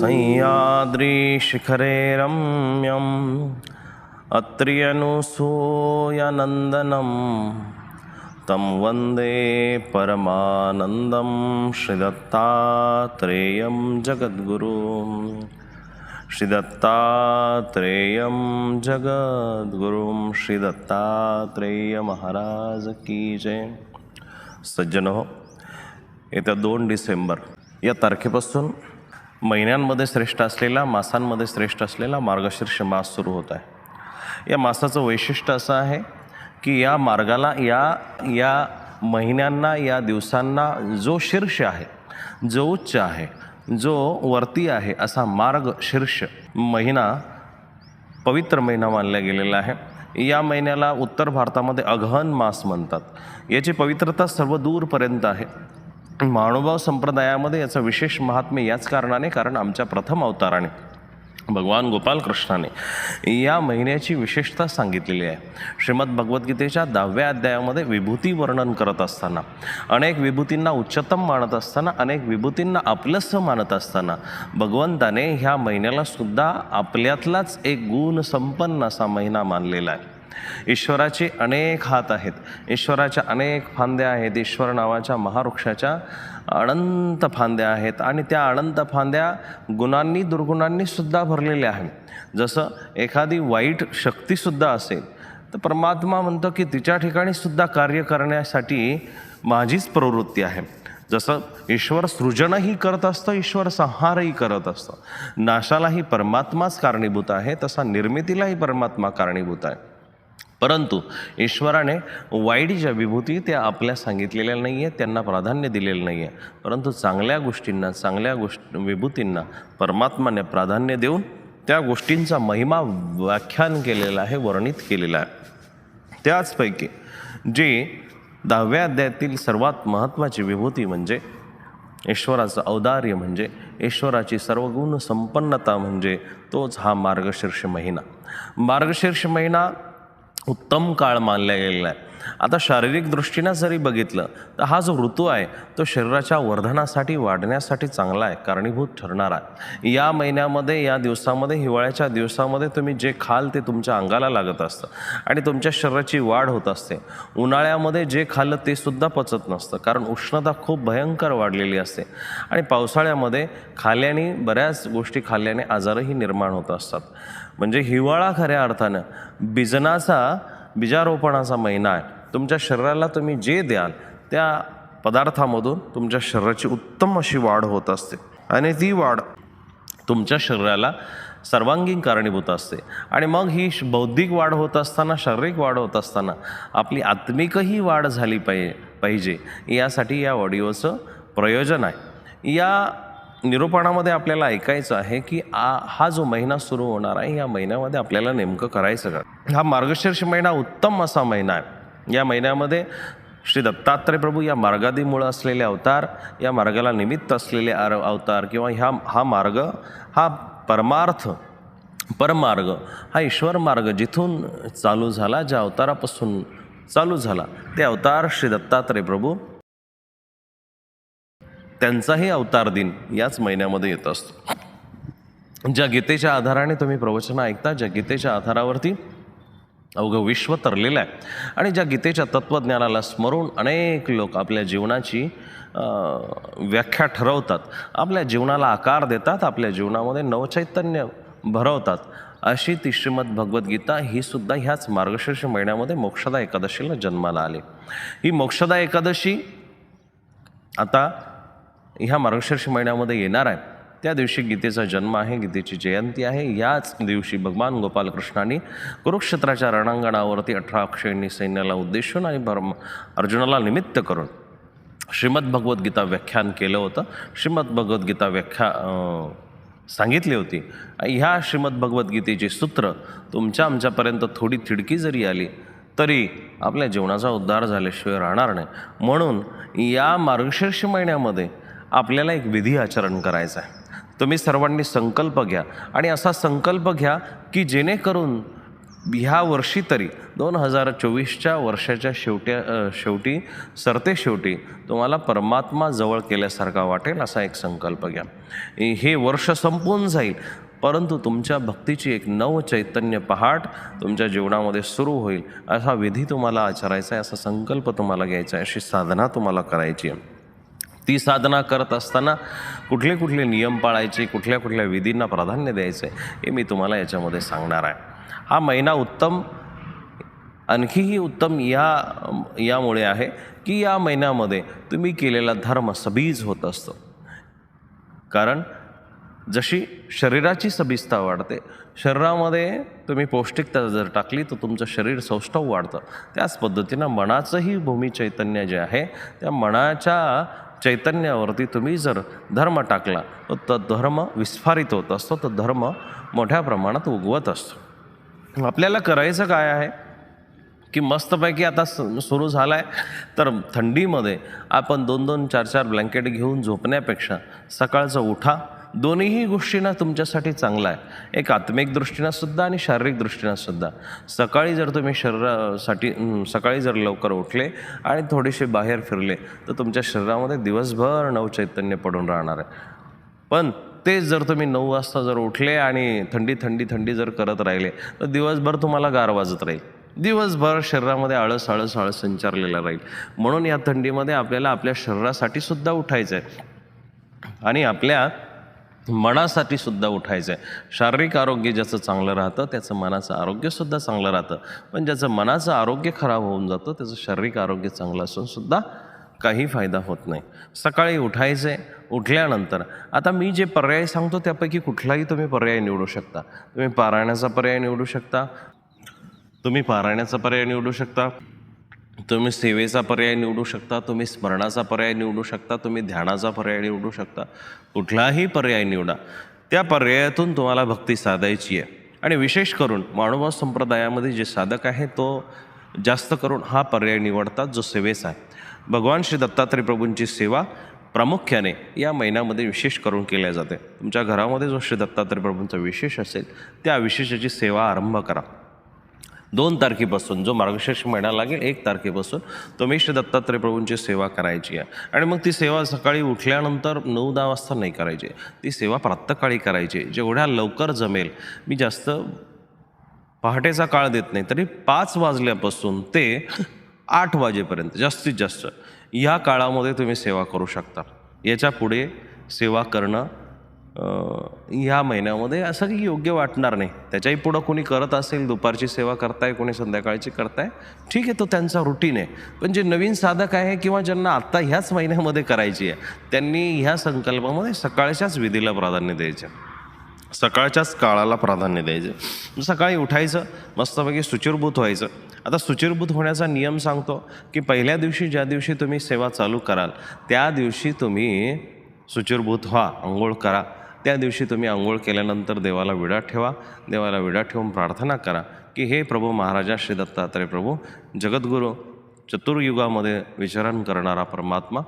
सह्याद्रीशिखरे रम्यम् अत्र्यनुसूयनन्दनं तं वन्दे परमानन्दं श्रीदत्तात्रेयं जगद्गुरुं। श्रीदत्तात्रेयं जगद्गुरुं। श्रीदत्तात्रेयमहाराज की जय। सज्जनो येत्या दोन डिसेंबर या तारखेपासून महिन्यांमध्ये श्रेष्ठ असलेला मासांमध्ये श्रेष्ठ असलेला मार्गशीर्ष मास सुरू होत आहे. या मासाचं वैशिष्ट्य असं आहे की या मार्गाला या या महिन्यांना या दिवसांना जो शीर्ष आहे जो उच्च आहे जो वरती आहे असा मार्ग शीर्ष महिना पवित्र महिना मानला गेलेला आहे. या महिन्याला उत्तर भारतामध्ये अगहन मास म्हणतात. याची पवित्रता सर्व दूरपर्यंत आहे. महानुभाव संप्रदायामध्ये याचं विशेष महात्म्य याच कारणाने कारण आमच्या प्रथम अवताराने भगवान गोपाल कृष्णाने या महिन्याची विशेषता सांगितलेली आहे. श्रीमद भगवद्गीतेच्या दहाव्या अध्यायामध्ये विभूती वर्णन करत असताना अनेक विभूतींना उच्चतम मानत असताना अनेक विभूतींना आपलंसं मानत असताना भगवंताने ह्या महिन्याला सुद्धा आपल्यातलाच एक गुण संपन्न असा महिना मानलेला आहे. ईश्वराचे अनेक हात आहेत. ईश्वराच्या अनेक फांद्या आहेत. ईश्वर नावाच्या महावृक्षाच्या अनंत फांद्या आहेत. आणि त्या अनंत फांद्या गुणांनी दुर्गुणांनी सुद्धा भरलेल्या आहेत. जसं एखादी वाईट शक्तीसुद्धा असेल तर परमात्मा म्हणतो की तिच्या ठिकाणी सुद्धा कार्य करण्यासाठी माझीच प्रवृत्ती आहे. जसं ईश्वर सृजनही करत असतं ईश्वर संहारही करत असतं. नाशालाही परमात्माच कारणीभूत आहे तसा निर्मितीलाही परमात्मा कारणीभूत आहे. परंतु ईश्वराने वाईट ज्या विभूती त्या आपल्या सांगितलेल्या नाही आहेत त्यांना प्राधान्य दिलेलं नाही आहे परंतु चांगल्या गोष्टींना चांगल्या गोष्ट विभूतींना परमात्माने प्राधान्य देऊन त्या गोष्टींचा महिमा व्याख्यान केलेला आहे वर्णित केलेला आहे. त्याचपैकी जे दहाव्या अध्यायातील सर्वात महत्त्वाची विभूती म्हणजे ईश्वराचं औदार्य म्हणजे ईश्वराची सर्वगुण संपन्नता म्हणजे तोच हा मार्गशीर्ष महिना. मार्गशीर्ष महिना उत्तम काळ मानला गेलेला आहे. आता शारीरिक दृष्टीनं जरी बघितलं तर हा जो ऋतू आहे तो शरीराच्या वर्धनासाठी वाढण्यासाठी चांगला आहे कारणीभूत ठरणार आहे. या महिन्यामध्ये या दिवसामध्ये हिवाळ्याच्या दिवसामध्ये तुम्ही जे खाल ते तुमच्या अंगाला लागत असतं आणि तुमच्या शरीराची वाढ होत असते. उन्हाळ्यामध्ये जे खाल्लं ते सुद्धा पचत नसतं कारण उष्णता खूप भयंकर वाढलेली असते. आणि पावसाळ्यामध्ये खाल्ल्याने बऱ्याच गोष्टी खाल्ल्याने आजारही निर्माण होत असतात. म्हणजे हिवाळा खऱ्या अर्थानं बिजनाचा बीजारोपणाचा महिना आहे. तुमच्या शरीराला तुम्ही जे द्याल त्या पदार्थामधून तुमच्या शरीराची उत्तम अशी वाढ होत असते. आणि ती वाढ तुमच्या शरीराला सर्वांगीण कारणीभूत असते. आणि मग ही बौद्धिक वाढ होत असताना शारीरिक वाढ होत असताना आपली आत्मिकही वाढ झाली पाहिजे पाहिजे. यासाठी या ऑडिओचं प्रयोजन आहे. या निरूपणामध्ये आपल्याला ऐकायचं आहे की आ हा जो महिना सुरू होणार आहे या महिन्यामध्ये आपल्याला नेमकं करायचं का? हा मार्गशीर्ष महिना उत्तम असा महिना आहे. या महिन्यामध्ये श्री दत्तात्रय प्रभू या मार्गादीमुळं असलेले अवतार या मार्गाला निमित्त असलेले आर अवतार किंवा ह्या हा मार्ग हा परमार्थ परमार्ग हा ईश्वर मार्ग जिथून चालू झाला ज्या अवतारापासून चालू झाला ते अवतार श्री दत्तात्रय प्रभू त्यांचाही अवतार दिन याच महिन्यामध्ये येत असतो. ज्या गीतेच्या आधाराने तुम्ही प्रवचनं ऐकता ज्या गीतेच्या आधारावरती अवघं विश्व तरलेलं आहे आणि ज्या गीतेच्या तत्त्वज्ञानाला स्मरून अनेक लोक आपल्या जीवनाची व्याख्या ठरवतात आपल्या जीवनाला आकार देतात आपल्या जीवनामध्ये नवचैतन्य भरवतात अशी ती श्रीमद भगवद्गीता ही सुद्धा ह्याच मार्गशीर्ष महिन्यामध्ये मोक्षदा एकादशीला जन्माला आली. ही मोक्षदा एकादशी आता ह्या मार्गशीर्ष महिन्यामध्ये येणार आहे त्या दिवशी गीतेचा जन्म आहे गीतेची जयंती आहे. याच दिवशी भगवान गोपालकृष्णांनी कुरुक्षेत्राच्या रणांगणावरती अठरा अक्षयणी सैन्याला उद्देशून आणि ब्रह्म अर्जुनाला निमित्त करून श्रीमद भगवद्गीता व्याख्यान केलं होतं. श्रीमद भगवद्गीता व्याख्या सांगितली होती. ह्या श्रीमद भगवद्गीतेची सूत्र तुमच्या आमच्यापर्यंत थोडी थिडकी जरी आली तरी आपल्या जीवनाचा उद्धार झाल्याशिवाय राहणार नाही. म्हणून या मार्गशीर्ष महिन्यामध्ये आपल्याला एक विधी आचरण करायचं आहे. तुम्ही सर्वांनी संकल्प घ्या आणि असा संकल्प घ्या की जेणेकरून ह्या वर्षी तरी दोन हजार चोवीसच्या वर्षाच्या शेवट्या शेवटी सरते शेवटी तुम्हाला परमात्मा जवळ केल्यासारखा वाटेल असा एक संकल्प घ्या. हे वर्ष संपून जाईल परंतु तुमच्या भक्तीची एक नव चैतन्य पहाट तुमच्या जीवनामध्ये सुरू होईल. असा विधी तुम्हाला आचरायचा आहे असा संकल्प तुम्हाला घ्यायचा आहे अशी साधना तुम्हाला करायची आहे. ती साधना करत असताना कुठले कुठले नियम पाळायचे कुठल्या कुठल्या विधींना प्राधान्य द्यायचं आहे हे मी तुम्हाला याच्यामध्ये सांगणार आहे. हा महिना उत्तम आणखीही उत्तम या यामुळे आहे की या महिन्यामध्ये तुम्ही केलेला धर्म सबीज होत असतो. कारण जशी शरीराची सबिस्ता वाढते शरीरामध्ये तुम्ही पौष्टिकता जर टाकली तर तुमचं शरीर सौष्ठव वाढतं. त्याच पद्धतीनं मनाचंही भूमी चैतन्य जे आहे त्या मनाच्या चैतन्यावरती तुम्ही जर धर्म टाकला तर तो धर्म विस्फारित होत असतो तर धर्म मोठ्या प्रमाणात उगवत असतो. आपल्याला करायचं काय आहे? की मस्तपैकी आता सुरू झाला आहे तर थंडीमध्ये आपण दोन दोन चार चार ब्लँकेट घेऊन झोपण्यापेक्षा सकाळचं उठा दोन्हीही गोष्टींना तुमच्यासाठी चांगला आहे. एक आत्मिक दृष्टीनं सुद्धा आणि शारीरिक दृष्टीनं सुद्धा. सकाळी जर तुम्ही शरीरासाठी सकाळी जर लवकर उठले आणि थोडेसे बाहेर फिरले तर तुमच्या शरीरामध्ये दिवसभर नवचैतन्य पडून राहणार आहे. पण तेच जर तुम्ही नऊ वाजता जर उठले आणि थंडी थंडी थंडी जर करत राहिले तर दिवसभर तुम्हाला गार वाजत राहील. दिवसभर शरीरामध्ये आळस आळस आळस संचारलेला राहील. म्हणून या थंडीमध्ये आपल्याला आपल्या शरीरासाठी सुद्धा उठायचं आहे आणि आपल्या मनासाठी सुद्धा उठायचं आहे शारीरिक आरोग्य ज्याचं चांगलं राहतं त्याचं मनाचं आरोग्यसुद्धा चांगलं राहतं. पण ज्याचं मनाचं आरोग्य खराब होऊन जातं त्याचं शारीरिक आरोग्य चांगलं असूनसुद्धा काही फायदा होत नाही. सकाळी उठायचं आहे उठल्यानंतर. आता मी जे पर्याय सांगतो त्यापैकी कुठलाही तुम्ही पर्याय निवडू शकता. तुम्ही पारायणाचा पर्याय निवडू शकता. तुम्ही पारायणाचा पर्याय निवडू शकता. तुम्ही सेवेचा पर्याय निवडू शकता तुम्ही स्मरणाचा पर्याय निवडू शकता तुम्ही ध्यानाचा पर्याय निवडू शकता. कुठलाही पर्याय निवडा. त्या पर्यायातून तुम्हाला भक्ती साधायची आहे. आणि विशेष करून मानवभाव संप्रदायामध्ये जे साधक आहे तो जास्त करून हा पर्याय निवडतात जो सेवेचा आहे. भगवान श्री दत्तात्रय प्रभूंची सेवा प्रामुख्याने या महिन्यामध्ये विशेष करून केल्या जाते. तुमच्या घरामध्ये जो श्री दत्तात्रय प्रभूंचा विशेष असेल त्या विशेषाची सेवा आरंभ करा. दोन तारखेपासून जो मार्गशीर्ष महिना लागेल एक तारखेपासून तुम्ही श्री दत्तात्रय प्रभूंची सेवा करायची आहे. आणि मग ती सेवा सकाळी उठल्यानंतर नऊ दहा वाजता नाही करायची. ती सेवा प्रातःकाळी करायची जेवढ्या लवकर जमेल. मी जास्त पहाटेचा काळ देत नाही तरी पाच वाजल्यापासून ते आठ वाजेपर्यंत जास्तीत जास्त या काळामध्ये तुम्ही सेवा करू शकता. याच्यापुढे सेवा करणं ह्या महिन्यामध्ये असं काही योग्य वाटणार नाही. त्याच्याही पुढं कोणी करत असेल दुपारची सेवा करताय कोणी संध्याकाळची करताय ठीक आहे तो त्यांचा रुटीन आहे. पण जे नवीन साधक आहे किंवा ज्यांना आत्ता ह्याच महिन्यामध्ये करायची आहे त्यांनी ह्या संकल्पामध्ये सकाळच्याच विधीला प्राधान्य द्यायचं. सकाळच्याच काळाला प्राधान्य द्यायचं. सकाळी उठायचं मस्तपैकी सुचिरभूत व्हायचं. आता सुचिरभूत होण्याचा नियम सांगतो की पहिल्या दिवशी ज्या दिवशी तुम्ही सेवा चालू कराल त्या दिवशी तुम्ही सुचिरभूत व्हा आंघोळ करा. त्या दिवशी तुम्ही आंघोळ केल्यानंतर देवाला विडा ठेवा. देवाला विडा ठेवून प्रार्थना करा की हे प्रभू महाराजा श्री दत्तात्रय प्रभू जगद्गुरू चतुर्युगामध्ये विचरण करणारा परमात्मा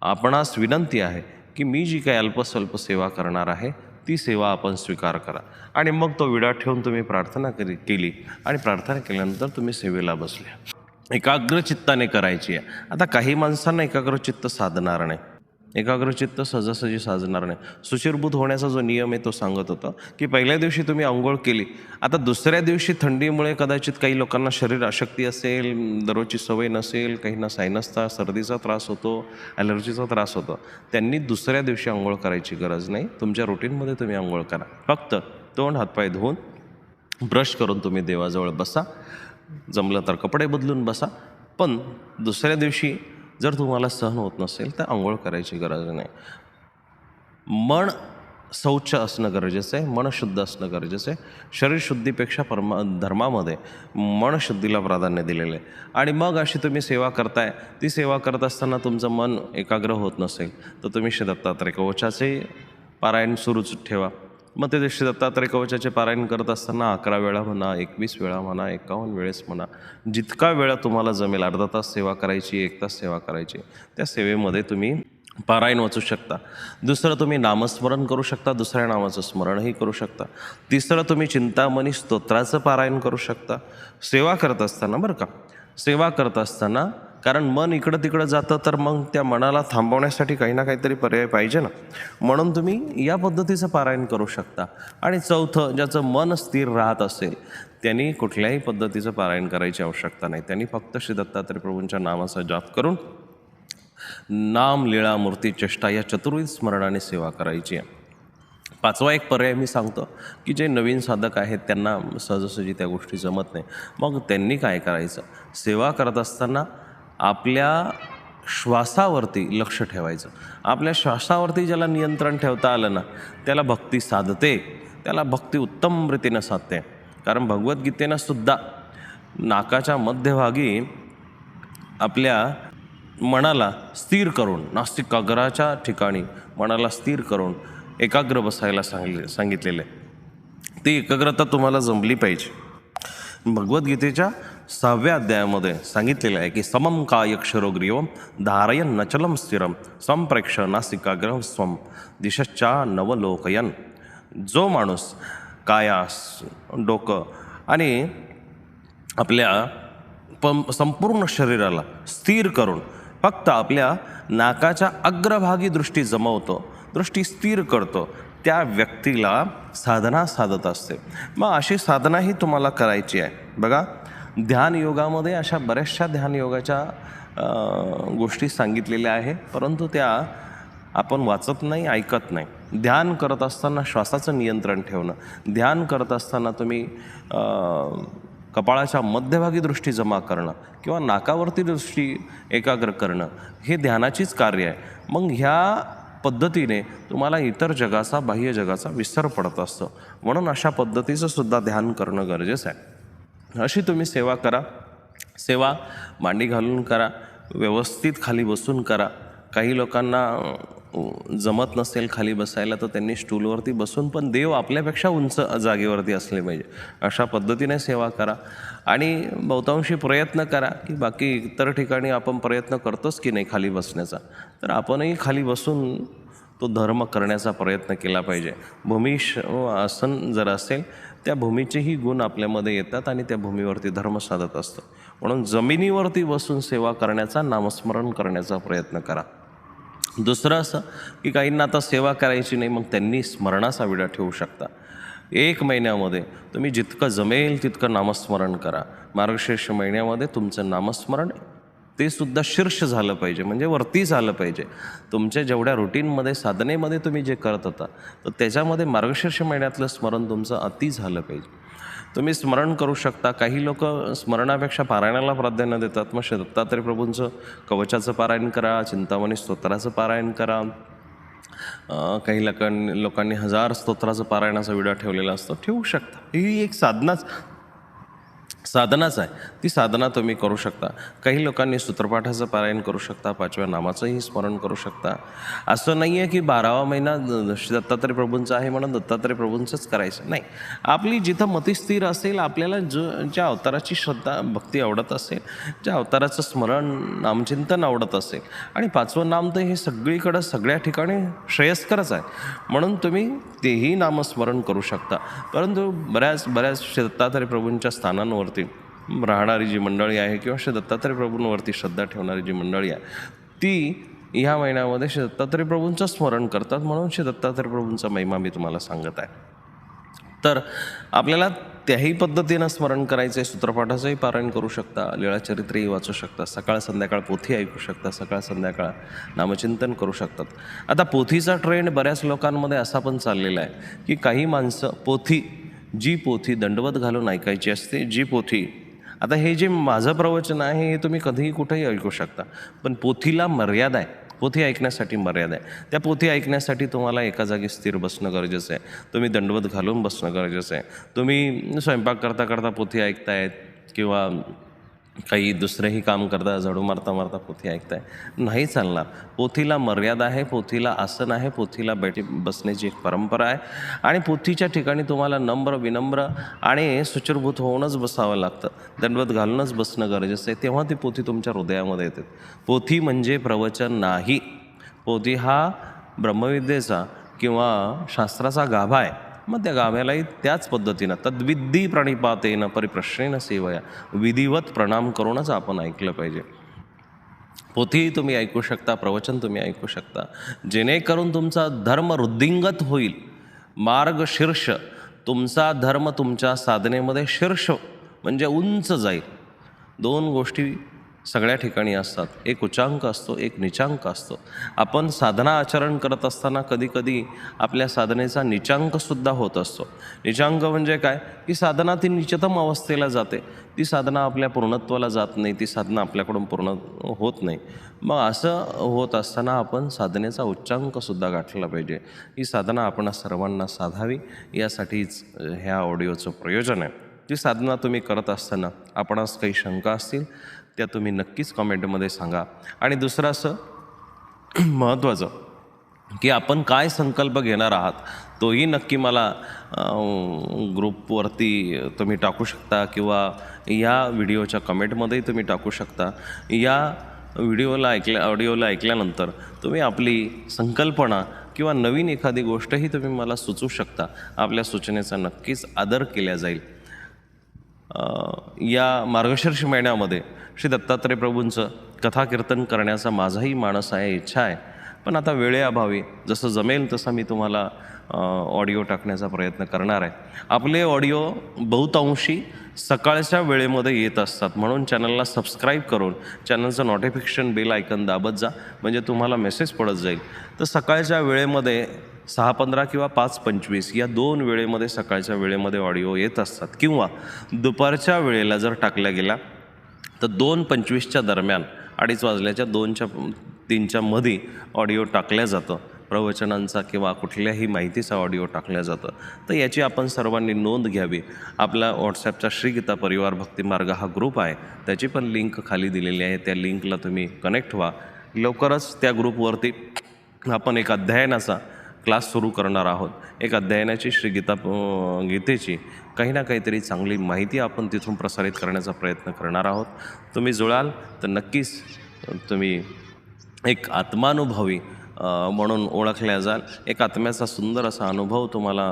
आपणास विनंती आहे की मी जी काही अल्पस्वल्प सेवा करणार आहे ती सेवा आपण स्वीकार करा. आणि मग तो विडा ठेवून तुम्ही प्रार्थना करी केली आणि प्रार्थना केल्यानंतर तुम्ही सेवेला बसले. एकाग्रचित्ताने करायची आहे. आता काही माणसांना एकाग्रचित्त साधणार नाही. एकाग्रचित्त सहजासहजी साजणार नाही. सुशिरभूत होण्याचा जो नियम आहे तो सांगत होता की पहिल्या दिवशी तुम्ही आंघोळ केली आता दुसऱ्या दिवशी थंडीमुळे कदाचित काही लोकांना शरीर अशक्ती असेल दररोजची सवय नसेल काहींना सायनसचा सर्दीचा त्रास होतो ॲलर्जीचा त्रास होतो त्यांनी दुसऱ्या दिवशी आंघोळ करायची गरज नाही. तुमच्या रुटीनमध्ये तुम्ही आंघोळ करा. फक्त तोंड हातपाय धुवून ब्रश करून तुम्ही देवाजवळ बसा. जमलं तर कपडे बदलून बसा. पण दुसऱ्या दिवशी जर तुम्हाला सहन होत नसेल तर आंघोळ करायची गरज नाही. मन शौच असणं गरजेचं आहे मन शुद्ध असणं गरजेचं आहे. शरीर शुद्धीपेक्षा परमा धर्मामध्ये मनशुद्धीला प्राधान्य दिलेलं आहे. आणि मग अशी तुम्ही सेवा करताय ती सेवा करत असताना तुमचं मन एकाग्र होत नसेल तर तुम्ही श्री दत्तात्रय कवचाचे पारायण सुरूच ठेवा. मग ते श्री दत्तात्रय कवचाचे पारायण करत असताना अकरा वेळा म्हणा एकवीस वेळा म्हणा एकावन्न वेळेस म्हणा जितका वेळा तुम्हाला जमेल अर्धा तास सेवा करायची एक तास सेवा करायची त्या सेवेमध्ये तुम्ही पारायण वाचू शकता. दुसरं तुम्ही नामस्मरण करू शकता दुसऱ्या नामाचं स्मरणही करू शकता. तिसरं तुम्ही चिंतामणी स्तोत्राचं पारायण करू शकता. सेवा करत असताना बरं का? सेवा करत असताना कारण मन इकडं तिकडं जातं तर मग त्या मनाला थांबवण्यासाठी काही ना काहीतरी पर्याय पाहिजे ना. म्हणून तुम्ही या पद्धतीचं पारायण करू शकता. आणि चौथं ज्याचं मन स्थिर राहत असेल त्यांनी कुठल्याही पद्धतीचं पारायण करायची आवश्यकता नाही. त्यांनी फक्त श्री दत्तात्रय प्रभूंच्या नामाचा जाप करून नाम लीळा मूर्ती चेष्टा या चतुर्विध स्मरणाने सेवा करायची आहे. पाचवा एक पर्याय मी सांगतो की जे नवीन साधक आहेत त्यांना सहजासहजी त्या गोष्टी जमत नाही. मग त्यांनी काय करायचं? सेवा करत असताना आपल्या श्वासावरती लक्ष ठेवायचं. आपल्या श्वासावरती ज्याला नियंत्रण ठेवता आलं ना त्याला भक्ती साधते. त्याला भक्ती उत्तम रीतीनं साधते. कारण भगवद्गीतेनं सुद्धा नाकाच्या मध्यभागी आपल्या मनाला स्थिर करून नास्तिकाग्राच्या ठिकाणी मनाला स्थिर करून एकाग्र बसायला सांगले सांगितलेलं आहे. ती एकाग्रता तुम्हाला जमली पाहिजे. भगवद्गीतेच्या सहाव्या अध्यायामध्ये सांगितलेलं आहे की समम काय क्षरोग्रीवम धारयन नचलम स्थिरम संप्रेक्ष नासिकाग्रह स्वम दिशश्चा नवलोकयन। जो माणूस कायास डोकं आणि आपल्या पं संपूर्ण शरीराला स्थिर करून फक्त आपल्या नाकाच्या अग्रभागी दृष्टी जमवतो दृष्टी स्थिर करतो त्या व्यक्तीला साधना साधत असते. मग अशी साधनाही तुम्हाला करायची आहे. बघा ध्यान योगामध्ये अशा बऱ्याचशा ध्यानयोगाच्या गोष्टी सांगितलेल्या आहे. परंतु त्या आपण वाचत नाही ऐकत नाही. ध्यान करत असताना श्वासाचं नियंत्रण ठेवणं. ध्यान करत असताना तुम्ही कपाळाच्या मध्यभागी दृष्टी जमा करणं किंवा नाकावरती दृष्टी एकाग्र करणं हे ध्यानाचीच कार्य आहे. मग ह्या पद्धतीने तुम्हाला इतर जगाचा बाह्य जगाचा विसर पडत असतो. म्हणून अशा पद्धतीचं सुद्धा ध्यान करणं गरजेचं आहे. अशी तुम्ही सेवा करा. सेवा मांडी घालून करा व्यवस्थित खाली बसून करा. काही लोकांना जमत नसेल खाली बसायला तर त्यांनी स्टूलवरती बसून पण देव आपल्यापेक्षा उंच जागेवरती असले पाहिजे. अशा पद्धतीने सेवा करा. आणि बहुतांशी प्रयत्न करा की बाकी इतर ठिकाणी आपण प्रयत्न करतोच की नाही खाली बसण्याचा. तर आपणही खाली बसून तो धर्म करण्याचा प्रयत्न केला पाहिजे. भूमिश आसन जर असेल त्या भूमीचेही गुण आपल्यामध्ये येतात आणि त्या भूमीवरती धर्म साधत असतो. म्हणून जमिनीवरती बसून सेवा करण्याचा नामस्मरण करण्याचा प्रयत्न करा. दुसरं असं की काहींना आता सेवा करायची नाही मग त्यांनी स्मरणाचा विडा ठेवू शकता. एक महिन्यामध्ये तुम्ही जितकं जमेल तितकं नामस्मरण करा. मार्गशीर्ष महिन्यामध्ये तुमचं नामस्मरण ते सुद्धा शीर्ष झालं पाहिजे म्हणजे वरती झालं पाहिजे. तुमच्या जेवढ्या रुटीनमध्ये साधनेमध्ये तुम्ही जे करत होता तर त्याच्यामध्ये मार्गशीर्ष महिन्यातलं स्मरण तुमचं अति झालं पाहिजे. तुम्ही स्मरण करू शकता. काही लोक स्मरणापेक्षा पारायणाला प्राधान्य देतात. मग दत्तात्रय प्रभूंचं कवचाचं पारायण करा चिंतामणी स्तोत्राचं पारायण करा. काही लोकांनी लोकांनी हजार स्तोत्राचं पारायणाचा विडा ठेवलेला असतो. ठेवू शकता. ही एक साधनाच. साधनाच आहे. ती साधना तुम्ही करू शकता. काही लोकांनी सूत्रपाठाचं पारायण करू शकता पाचव्या नामाचंही स्मरण करू शकता. असं नाही आहे की बारावा महिना दत्तात्रय प्रभूंचा आहे म्हणून दत्तात्रय प्रभूंचंच करायचं. नाही. आपली जिथं मती स्थिर असेल आपल्याला जो ज्या अवताराची श्रद्धा भक्ती आवडत असेल ज्या अवताराचं स्मरण नामचिंतन आवडत असेल आणि पाचवं नाम तर हे सगळीकडं सगळ्या ठिकाणी श्रेयस्करच आहे. म्हणून तुम्ही तेही नामस्मरण करू शकता. परंतु बऱ्याच बऱ्याच दत्तात्रय प्रभूंच्या प्रभूंवरती राहणारी जी मंडळी आहे किंवा श्री दत्तात्रय प्रभूंवरती श्रद्धा ठेवणारी जी मंडळी आहे ती ह्या महिन्यामध्ये श्री दत्तात्रय प्रभूंचं स्मरण करतात म्हणून श्री दत्तात्रय प्रभूंचा महिमा मी तुम्हाला सांगत आहे. तर आपल्याला त्याही पद्धतीनं स्मरण करायचं आहे सूत्रपाठाचंही पारायण करू शकता लीळाचरित्रही वाचू शकता सकाळ संध्याकाळ पोथी ऐकू शकता सकाळ संध्याकाळ नामचिंतन करू शकतात. आता पोथीचा ट्रेंड बऱ्याच लोकांमध्ये असा पण चाललेला आहे की काही माणसं पोथी जी पोथी दंडवत घालून ऐकायची असते जी पोथी. आता हे जे माझं प्रवचन आहे हे तुम्ही कधीही कुठेही ऐकू शकता. पण पोथीला मर्यादा आहे. पोथी ऐकण्यासाठी मर्यादा आहे. त्या पोथी ऐकण्यासाठी तुम्हाला एका जागी स्थिर बसणं गरजेचं आहे. तुम्ही दंडवत घालून बसणं गरजेचं आहे. तुम्ही स्वयंपाक करता करता पोथी ऐकतायत किंवा काही दुसरंही काम करता झाडू मारता मारता पोथी ऐकताय. नाही चालणार. पोथीला मर्यादा आहे पोथीला आसन आहे पोथीला बैठी बसण्याची एक परंपरा आहे. आणि पोथीच्या ठिकाणी तुम्हाला नम्र विनम्र आणि सुचरभूत होऊनच बसावं लागतं. दंडवत घालूनच बसणं गरजेचं आहे. तेव्हा ती पोथी तुमच्या हृदयामध्ये येते. पोथी म्हणजे प्रवचन नाही. पोथी हा ब्रह्मविद्येचा किंवा शास्त्राचा गाभा आहे. मग त्या गाभ्यालाही त्याच पद्धतीनं तद्विद्धी प्रणिपातेनं परिप्रश्नेनं सेवया विधिवत प्रणाम करूनच आपण ऐकलं पाहिजे. पोथी तुम्ही ऐकू शकता प्रवचन तुम्ही ऐकू शकता. जेणेकरून तुमचा धर्म वृद्धिंगत होईल. मार्ग शीर्ष तुमचा धर्म तुमच्या साधनेमध्ये शीर्ष म्हणजे उंच जाईल. दोन गोष्टी सगळ्या ठिकाणी असतात. एक उच्चांक असतो एक निचांक असतो. आपण साधना आचरण करत असताना कधीकधी आपल्या साधनेचा निचांकसुद्धा होत असतो. निचांक म्हणजे काय? की साधना ती निचतम अवस्थेला जाते. ती साधना आपल्या पूर्णत्वाला जात नाही ती साधना आपल्याकडून पूर्ण होत नाही. मग असं होत असताना आपण साधनेचा उच्चांकसुद्धा गाठला पाहिजे. ही साधना आपण सर्वांना साधावी यासाठीच ह्या ऑडिओचं प्रयोजन आहे. ती साधना तुम्ही करत असताना आपणास काही शंका असतील त्या तुम्ही नक्कीच कमेंटमध्ये सांगा. आणि दुसरं असं महत्त्वाचं की आपण काय संकल्प घेणार आहात तोही नक्की मला ग्रुपवरती तुम्ही टाकू शकता किंवा या व्हिडिओच्या कमेंटमध्येही तुम्ही टाकू शकता. या व्हिडिओला ऐकल्या ऑडिओला ऐकल्यानंतर तुम्ही आपली संकल्पना किंवा नवीन एखादी गोष्टही तुम्ही मला सुचवू शकता. आपल्या सूचनेचा नक्कीच आदर केला जाईल. या मार्गशीर्ष महिन्यामध्ये श्री दत्तात्रय प्रभूंचं कथा कीर्तन करण्याचा माझाही माणस आहे इच्छा आहे. पण आता वेळेअभावी जसं जमेल तसं मी तुम्हाला ऑडिओ टाकण्याचा प्रयत्न करणार आहे. आपले ऑडिओ बहुतांशी सकाळच्या वेळेमध्ये येत असतात. म्हणून चॅनलला सबस्क्राईब करून चॅनलचं नोटिफिकेशन बेल आयकन दाबत जा. म्हणजे तुम्हाला मेसेज पडत जाईल. तर सकाळच्या वेळेमध्ये सहा पंधरा किंवा पाच पंचवीस या दोन वेळेमध्ये सकाळच्या वेळेमध्ये ऑडिओ येत असतात. किंवा दुपारच्या वेळेला जर टाकल्या गेला तर दोन पंचवीसच्या दरम्यान अडीच वाजल्याच्या दोनच्या तीनच्या मध्ये ऑडिओ टाकल्या जातं. प्रवचनांचा किंवा कुठल्याही माहितीचा ऑडिओ टाकल्या जातं. तर याची आपण सर्वांनी नोंद घ्यावी. आपला व्हॉट्सॲपचा श्रीगीता परिवार भक्ती मार्ग हा ग्रुप आहे. त्याची पण लिंक खाली दिलेली आहे. त्या लिंकला तुम्ही कनेक्ट व्हा. लवकरच त्या ग्रुपवरती आपण एक अध्ययनाचा क्लास सुरू करणार आहोत. एक अध्ययनाची श्री गीता गीतेची. काही ना काहीतरी चांगली माहिती आपण तिथून प्रसारित करण्याचा प्रयत्न करणार आहोत. तुम्ही जुळाल तर नक्कीच तुम्ही एक आत्मानुभवी म्हणून ओळखल्या जाल. एक आत्म्याचा सुंदर असा अनुभव तुम्हाला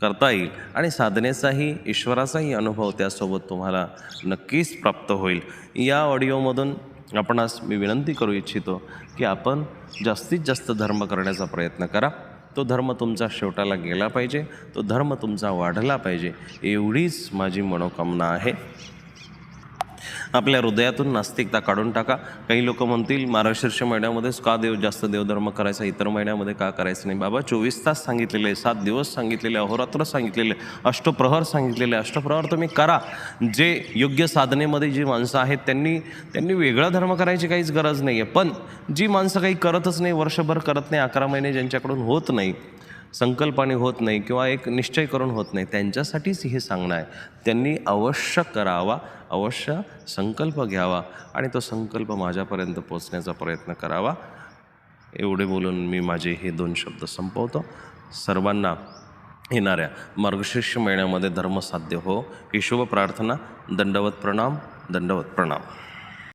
करता येईल आणि साधनेचाही ईश्वराचाही अनुभव त्यासोबत तुम्हाला नक्कीच प्राप्त होईल. या ऑडिओमधून आपणास मी विनंती करू इच्छितो की आपण जास्तीत जास्त धर्म करण्याचा प्रयत्न करा. तो धर्म तुमचा शेवटाला गेला पाहिजे तो धर्म तुमचा वाढला पाहिजे एवढीच माझी मनोकामना आहे. आपल्या हृदयातून नास्तिकता काढून टाका. काही लोक म्हणतील मार्गशीर्ष महिन्यामध्येच का देव जास्त देवधर्म करायचा? इतर महिन्यामध्ये का करायचं नाही? बाबा चोवीस तास सांगितलेले आहे, सात दिवस सांगितलेले अहोरात्र सांगितलेले अष्टप्रहर सांगितलेले. अष्टप्रहर तुम्ही करा. जे योग्य साधनेमध्ये जी माणसं आहेत त्यांनी त्यांनी वेगळा धर्म करायची काहीच गरज नाही आहे पण जी माणसं काही करतच नाही वर्षभर करत नाही अकरा महिने ज्यांच्याकडून होत नाही संकल्पाने होत नाही किंवा एक निश्चय करून होत नाही त्यांच्यासाठीच हे सांगणं आहे. त्यांनी अवश्य करावा अवश्य संकल्प घ्यावा आणि तो संकल्प माझ्यापर्यंत पोचण्याचा प्रयत्न करावा. एवढे बोलून मी माझे हे दोन शब्द संपवतो. सर्वांना येणाऱ्या मार्गशीर्ष महिन्यामध्ये धर्मसाध्य हो. ही शुभ प्रार्थना दंडवत प्रणाम दंडवत प्रणाम.